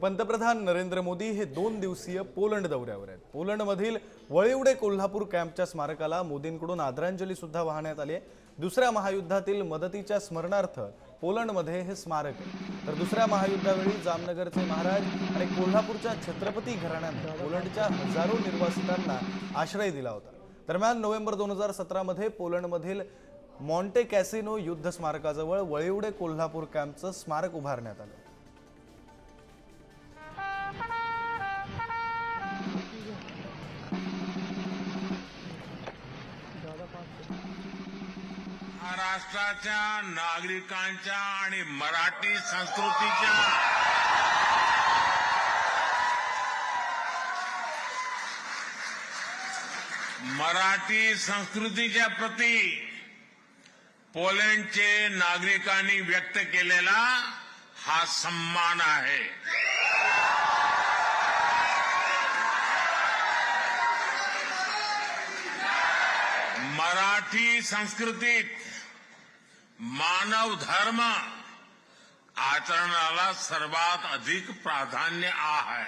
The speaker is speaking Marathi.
पंतप्रधान नरेंद्र मोदी हे दोन दिवसीय पोलंड दौऱ्यावर आहेत. पोलंडमधील वळिवडे कोल्हापूर कॅम्पच्या स्मारकाला मोदींकडून आदरांजली सुद्धा वाहण्यात आली आहे. दुसऱ्या महायुद्धातील मदतीच्या स्मरणार्थ पोलंडमध्ये हे स्मारक आहे. तर दुसऱ्या महायुद्धावेळी जामनगरचे महाराज आणि कोल्हापूरच्या छत्रपती घराण्यानं पोलंडच्या हजारो निर्वासितांना आश्रय दिला होता. दरम्यान नोव्हेंबर दोन हजार सतरामध्ये पोलंडमधील मॉन्टे कॅसिनो युद्ध स्मारकाजवळ वळिवडे कोल्हापूर कॅम्पचं स्मारक उभारण्यात आलं. महाराष्ट्राच्या नागरिकांच्या आणि मराठी संस्कृतीच्या मराठी संस्कृतीच्या प्रती पोलंडचे नागरिकांनी व्यक्त केलेला हा सन्मान आहे. मराठी संस्कृतीत मानव धर्म आचरणाला सर्वात अधिक प्राधान्य आहे.